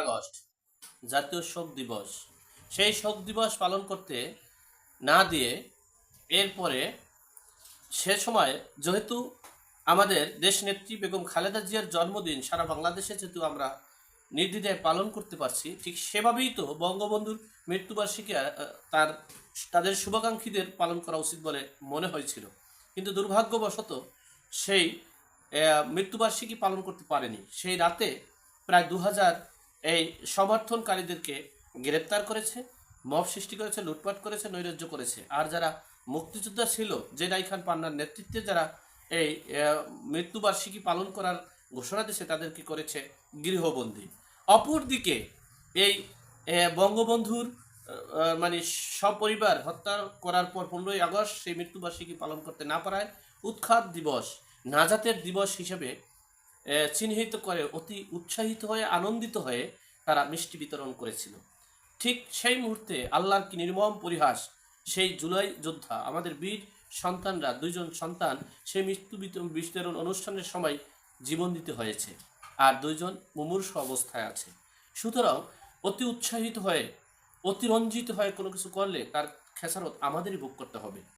August, জাতীয় শোক দিবস। সেই শোক দিবস পালন করতে না দিয়ে এরপরে সে সময় যেহেতু আমাদের দেশ নেত্রী বেগম খালেদা জিয়ার জন্মদিন সারা বাংলাদেশে যেহেতু আমরা নির্দ্বিধায় পালন করতে পারছি, ঠিক সেভাবেই তো বঙ্গবন্ধুর মৃত্যুবার্ষিকী তার, তাদের শুভাকাঙ্ক্ষীদের পালন করা উচিত বলে মনে হয়েছিল। কিন্তু দুর্ভাগ্যবশত সেই মৃত্যুবার্ষিকী পালন করতে পারেনি। সেই রাতে প্রায় দু হাজার এই সমর্থনকারীদেরকে গ্রেপ্তার করেছে, মব সৃষ্টি করেছে, লুটপাট করেছে, নৈরাজ্য করেছে। আর যারা মুক্তিযোদ্ধা ছিল, জেনাই খান পান্নার নেতৃত্বে যারা এই মৃত্যুবার্ষিকী পালন করার ঘোষণা দিয়েছে, তাদেরকে করেছে গৃহবন্দী। অপরদিকে এই বঙ্গবন্ধুর মানে সপরিবার হত্যা করার পর পনেরোই আগস্ট সেই মৃত্যুবার্ষিকী পালন করতে না পারায় উৎখাত দিবস, নাজাতের দিবস হিসেবে চিহ্নিত করে, অতি উৎসাহিত হয়ে, আনন্দিত হয়ে তারা মিষ্টি বিতরণ করেছিল। ঠিক সেই মুহূর্তে আল্লাহর কি নির্মম পরিহাস, সেই জুলাই যোদ্ধা, আমাদের বীর সন্তানরা, দুইজন সন্তান, সেই মৃত্যু বিত- বিতরণ অনুষ্ঠানের সময় জীবন দিতে হয়েছে আর দুইজন মুমূর্ষ অবস্থায় আছে। সুতরাং অতি উৎসাহিত হয়ে, অতিরঞ্জিত হয়ে কোনো কিছু করলে তার খেসারত আমাদেরই ভোগ করতে হবে।